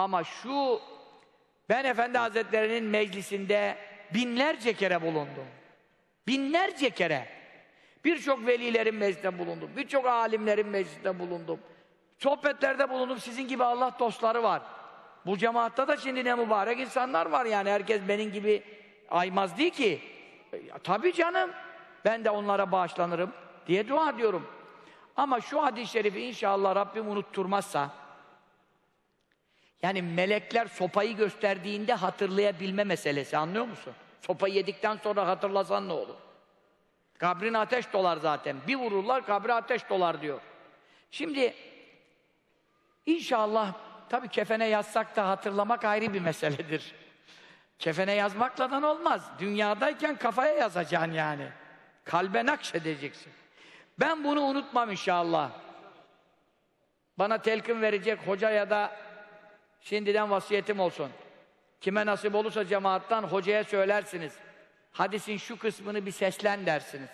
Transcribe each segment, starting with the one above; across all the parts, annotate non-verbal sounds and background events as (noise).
Ama şu ben Efendi Hazretleri'nin meclisinde binlerce kere bulundum. Binlerce kere. Birçok velilerin meclisinde bulundum. Birçok alimlerin meclisinde bulundum. Sohbetlerde bulundum. Sizin gibi Allah dostları var. Bu cemaatta da şimdi ne mübarek insanlar var yani. Herkes benim gibi aymaz değil ki. E, tabii canım. Ben de onlara bağışlanırım diye dua ediyorum. Ama şu hadis-i şerifi inşallah Rabbim unutturmazsa yani melekler sopayı gösterdiğinde hatırlayabilme meselesi anlıyor musun? Sopayı yedikten sonra hatırlasan ne olur? Kabrin ateş dolar zaten. Bir vururlar kabre ateş dolar diyor. Şimdi inşallah tabi kefene yazsak da hatırlamak ayrı bir meseledir. Kefene yazmakla olmaz. Dünyadayken kafaya yazacaksın yani. Kalbe nakşedeceksin. Ben bunu unutmam inşallah. Bana telkin verecek hoca ya da şimdiden vasiyetim olsun. Kime nasip olursa cemaattan hocaya söylersiniz. Hadisin şu kısmını bir seslen dersiniz.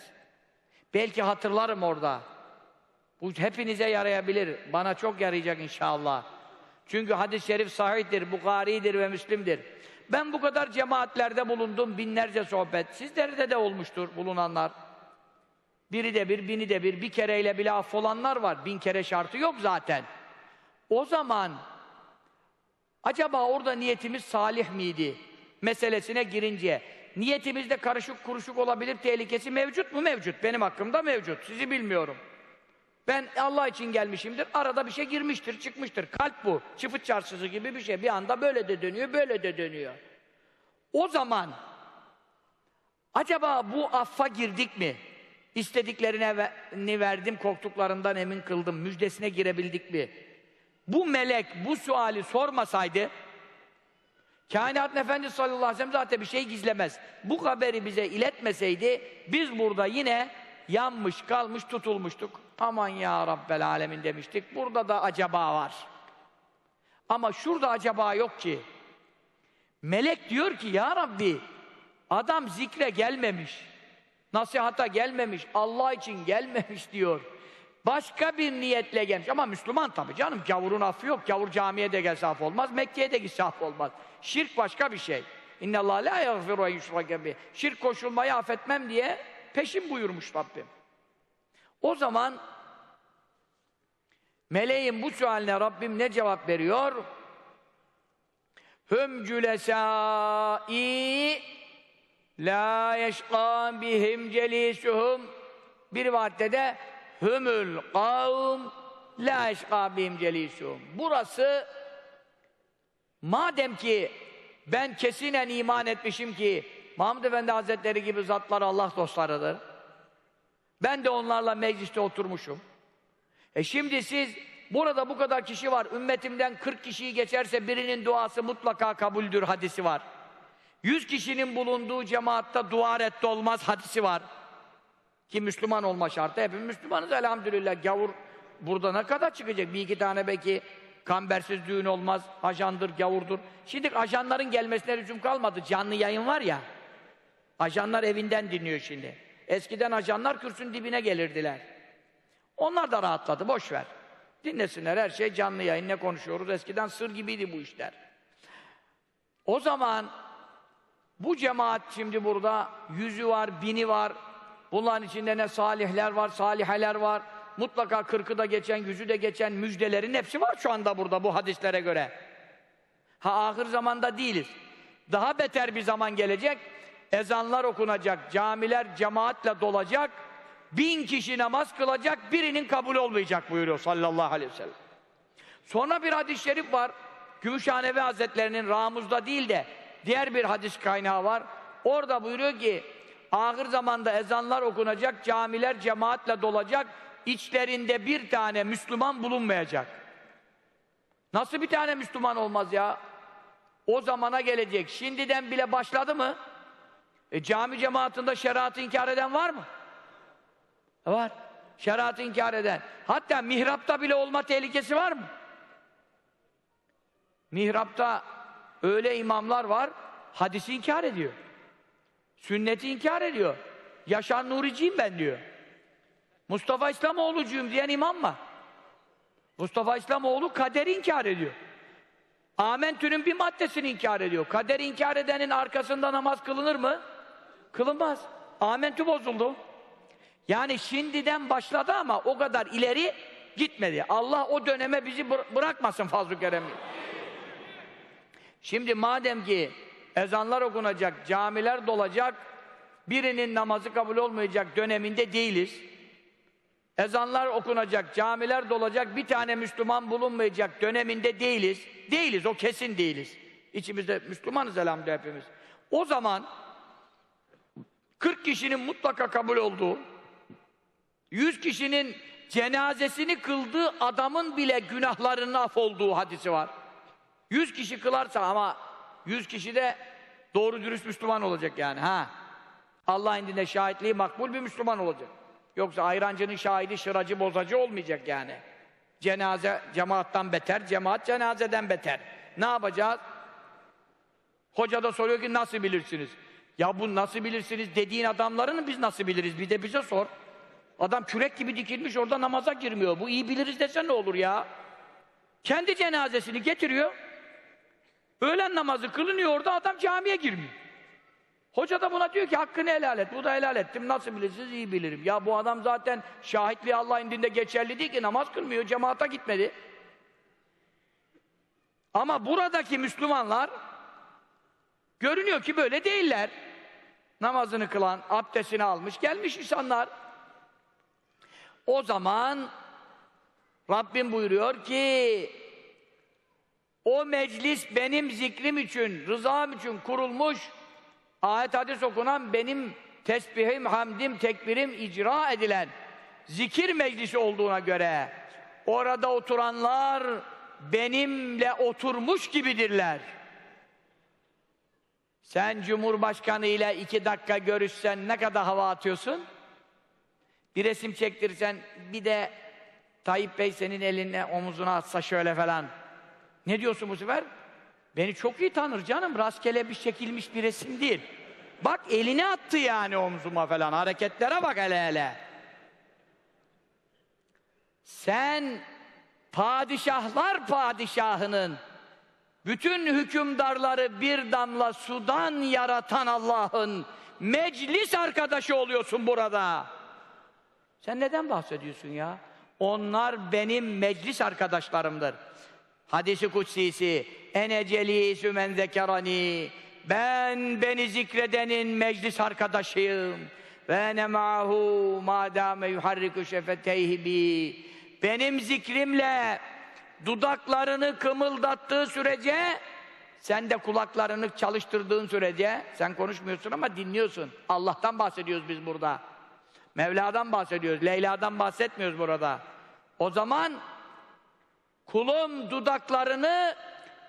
Belki hatırlarım orada. Bu hepinize yarayabilir. Bana çok yarayacak inşallah. Çünkü hadis-i şerif sahihtir, Bukhari'dir ve Müslim'dir. Ben bu kadar cemaatlerde bulundum, binlerce sohbet. Sizlerde de olmuştur bulunanlar. Biri de bir, bini de bir, bir kereyle bile affolanlar var. Bin kere şartı yok zaten. O zaman acaba orada niyetimiz salih miydi? Meselesine girince niyetimizde karışık kuruşuk olabilir tehlikesi mevcut mu? Mevcut. Benim hakkımda mevcut. Sizi bilmiyorum. Ben Allah için gelmişimdir. Arada bir şey girmiştir, çıkmıştır. Kalp bu. Çıfıt çarşısı gibi bir şey. Bir anda böyle de dönüyor, böyle de dönüyor. O zaman acaba bu affa girdik mi? İstediklerini verdim, korktuklarından emin kıldım. Müjdesine girebildik mi? Bu melek bu suali sormasaydı Kainatın Efendisi sallallahu aleyhi ve sellem zaten bir şey gizlemez. Bu haberi bize iletmeseydi biz burada yine yanmış, kalmış, tutulmuştuk. Aman ya Rabbel alemin demiştik. Burada da acaba var. Ama şurada acaba yok ki. Melek diyor ki ya Rabbi adam zikre gelmemiş. Nasihata gelmemiş, Allah için gelmemiş (laughs) diyor. Başka bir niyetle gelmiş. Ama Müslüman tabii canım. Gavurun affı yok. Gavur camiye de gelse af olmaz. Mekke'ye de gitse af olmaz. Şirk başka bir şey. İnne Allah la yaghfiru yushrake bih. Şirk koşulmayı affetmem diye peşin buyurmuş Rabbim. O zaman meleğin bu sualine Rabbim ne cevap veriyor? Hüm cülesâi La yeşkâ bihim celisuhum Bir rivayette de Hümül kavm La yeşkâ bihim celisuhum Burası madem ki ben kesinen iman etmişim ki Mahmud Efendi Hazretleri gibi zatlar Allah dostlarıdır. Ben de onlarla mecliste oturmuşum. E şimdi siz burada bu kadar kişi var. Ümmetimden 40 kişiyi geçerse birinin duası mutlaka kabuldür hadisi var. 100 kişinin bulunduğu cemaatta dua reddi olmaz hadisi var. Ki Müslüman olma şartı. Hepimiz Müslümanız elhamdülillah. Gavur burada ne kadar çıkacak? Bir iki tane belki kambersiz düğün olmaz. Ajandır, gavurdur. Şimdi ajanların gelmesine lüzum kalmadı. Canlı yayın var ya. Ajanlar evinden dinliyor şimdi. Eskiden ajanlar kürsünün dibine gelirdiler. Onlar da rahatladı. Boş ver. Dinlesinler her şey canlı yayın. Ne konuşuyoruz? Eskiden sır gibiydi bu işler. O zaman bu cemaat şimdi burada yüzü var, bini var. Bunların içinde ne salihler var, saliheler var. Mutlaka kırkı da geçen, yüzü de geçen müjdelerin hepsi var şu anda burada bu hadislere göre. Ha ahir zamanda değiliz. Daha beter bir zaman gelecek. Ezanlar okunacak, camiler cemaatle dolacak. Bin kişi namaz kılacak, birinin kabul olmayacak buyuruyor sallallahu aleyhi ve sellem. Sonra bir hadis-i şerif var. Gümüşhanevi Hazretlerinin Ramuz'da değil de diğer bir hadis kaynağı var. Orada buyuruyor ki ahir zamanda ezanlar okunacak, camiler cemaatle dolacak, içlerinde bir tane Müslüman bulunmayacak. Nasıl bir tane Müslüman olmaz ya? O zamana gelecek. Şimdiden bile başladı mı? E, cami cemaatinde şeriatı inkar eden var mı? E, var. Şeriatı inkar eden. Hatta mihrapta bile olma tehlikesi var mı? Mihrapta öyle imamlar var, hadisi inkar ediyor. Sünneti inkar ediyor. Yaşar Nuriciyim ben diyor. Mustafa İslamoğlu'cuyum diyen imam var. Mustafa İslamoğlu kaderi inkar ediyor. Amentü'nün bir maddesini inkar ediyor. Kader inkar edenin arkasında namaz kılınır mı? Kılınmaz. Amentü bozuldu. Yani şimdiden başladı ama o kadar ileri gitmedi. Allah o döneme bizi bıra- bırakmasın fazl-ı. Şimdi madem ki ezanlar okunacak, camiler dolacak, birinin namazı kabul olmayacak döneminde değiliz. Ezanlar okunacak, camiler dolacak, bir tane Müslüman bulunmayacak döneminde değiliz. Değiliz, o kesin değiliz. İçimizde Müslümanız elhamdülillah hepimiz. O zaman 40 kişinin mutlaka kabul olduğu, 100 kişinin cenazesini kıldığı adamın bile günahlarının af olduğu hadisi var. 100 kişi kılarsa ama 100 kişi de doğru dürüst Müslüman olacak yani ha. Allah indinde şahitliği makbul bir Müslüman olacak. Yoksa ayrancının şahidi şıracı bozacı olmayacak yani. Cenaze cemaattan beter, cemaat cenazeden beter. Ne yapacağız? Hoca da soruyor ki nasıl bilirsiniz? Ya bu nasıl bilirsiniz dediğin adamlarını biz nasıl biliriz? Bir de bize sor. Adam kürek gibi dikilmiş orada namaza girmiyor. Bu iyi biliriz desen ne olur ya? Kendi cenazesini getiriyor. Öğlen namazı kılınıyor orada adam camiye girmiyor. Hoca da buna diyor ki hakkını helal et. Bu da helal ettim. Nasıl bilirsiniz? iyi bilirim. Ya bu adam zaten şahitliği Allah indinde geçerli değil ki namaz kılmıyor. Cemaata gitmedi. Ama buradaki Müslümanlar görünüyor ki böyle değiller. Namazını kılan, abdestini almış, gelmiş insanlar. O zaman Rabbim buyuruyor ki o meclis benim zikrim için, rızam için kurulmuş, ayet hadis okunan benim tesbihim, hamdim, tekbirim icra edilen zikir meclisi olduğuna göre orada oturanlar benimle oturmuş gibidirler. Sen Cumhurbaşkanı ile iki dakika görüşsen ne kadar hava atıyorsun? Bir resim çektirsen bir de Tayyip Bey senin eline omuzuna atsa şöyle falan. Ne diyorsun bu sefer? Beni çok iyi tanır canım. Rastgele bir çekilmiş bir resim değil. Bak elini attı yani omzuma falan. Hareketlere bak hele hele. Sen padişahlar padişahının bütün hükümdarları bir damla sudan yaratan Allah'ın meclis arkadaşı oluyorsun burada. Sen neden bahsediyorsun ya? Onlar benim meclis arkadaşlarımdır. Hadisi kutsisi ene celisü men zekerani ben beni zikredenin meclis arkadaşıyım ve ene ma'hu madame yuharriku şefeteyhi benim zikrimle dudaklarını kımıldattığı sürece sen de kulaklarını çalıştırdığın sürece sen konuşmuyorsun ama dinliyorsun. Allah'tan bahsediyoruz biz burada. Mevla'dan bahsediyoruz. Leyla'dan bahsetmiyoruz burada. O zaman kulum dudaklarını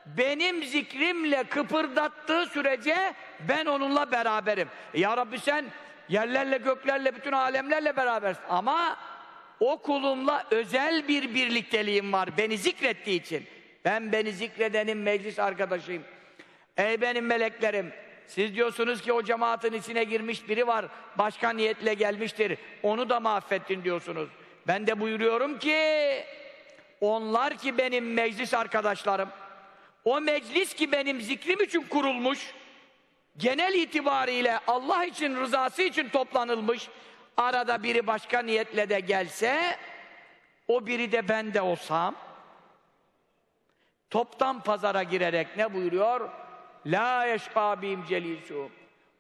benim zikrimle kıpırdattığı sürece ben onunla beraberim. E ya Rabbi sen yerlerle göklerle bütün alemlerle berabersin. Ama o kulumla özel bir birlikteliğim var beni zikrettiği için. Ben beni zikredenin meclis arkadaşıyım. Ey benim meleklerim siz diyorsunuz ki o cemaatin içine girmiş biri var, başka niyetle gelmiştir, onu da mı affettin diyorsunuz. Ben de buyuruyorum ki, onlar ki benim meclis arkadaşlarım, o meclis ki benim zikrim için kurulmuş, genel itibariyle Allah için, rızası için toplanılmış, arada biri başka niyetle de gelse, o biri de ben de olsam, toptan pazara girerek ne buyuruyor? La yeşkâ bihim celisûm.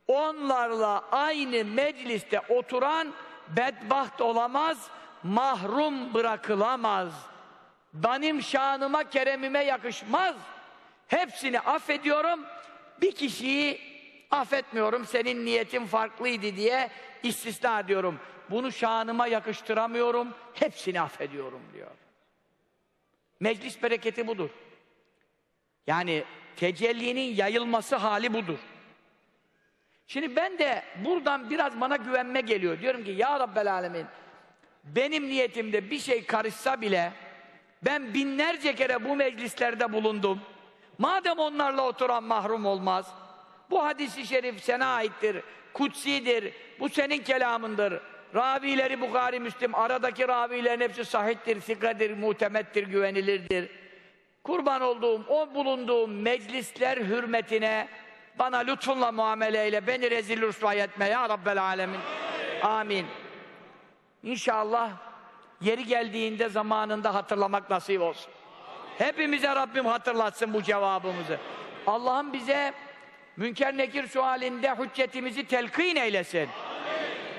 Onlarla aynı mecliste oturan bedbaht olamaz, mahrum bırakılamaz. Benim şanıma, keremime yakışmaz. Hepsini affediyorum, bir kişiyi affetmiyorum, senin niyetin farklıydı diye istisna ediyorum. Bunu şanıma yakıştıramıyorum, hepsini affediyorum diyor. Meclis bereketi budur. Yani tecellinin yayılması hali budur. Şimdi ben de buradan biraz bana güvenme geliyor. Diyorum ki ya Rabbel Alemin benim niyetimde bir şey karışsa bile ben binlerce kere bu meclislerde bulundum. Madem onlarla oturan mahrum olmaz. Bu hadisi şerif sana aittir. Kutsidir. Bu senin kelamındır. Ravileri Bukhari Müslim aradaki ravilerin hepsi sahiptir, sikadir, muhtemettir, güvenilirdir. kurban olduğum, o bulunduğum meclisler hürmetine bana lütfunla muamele eyle, beni rezil rüsva etme ya Rabbel Alemin. Amin. İnşallah yeri geldiğinde zamanında hatırlamak nasip olsun. Hepimize Rabbim hatırlatsın bu cevabımızı. Allah'ım bize münker nekir sualinde hüccetimizi telkin eylesin.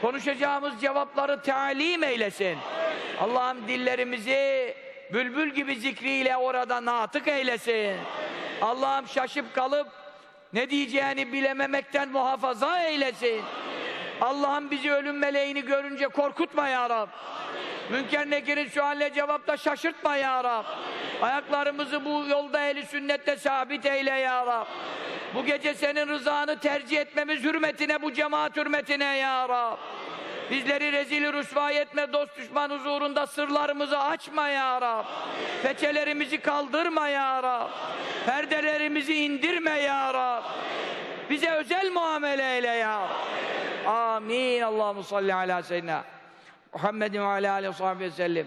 Konuşacağımız cevapları talim eylesin. Allah'ım dillerimizi bülbül gibi zikriyle orada natık eylesin. Allah'ım şaşıp kalıp ne diyeceğini bilememekten muhafaza eylesin. Allah'ım bizi ölüm meleğini görünce korkutma ya Rab. Münker nekirin sualine cevapta şaşırtma ya Rab. Ayaklarımızı bu yolda eli sünnette sabit eyle ya Rab. Bu gece senin rızanı tercih etmemiz hürmetine, bu cemaat hürmetine ya Rab. Bizleri rezil rüsva etme, dost düşman huzurunda sırlarımızı açma ya Rab. Peçelerimizi kaldırma ya Rab. Perdelerimizi indirme ya Rab. Bize özel muamele eyle ya Rab. Amin. Allahu salli ala seyyidina Muhammedin ve ala aleyhi ve sellem.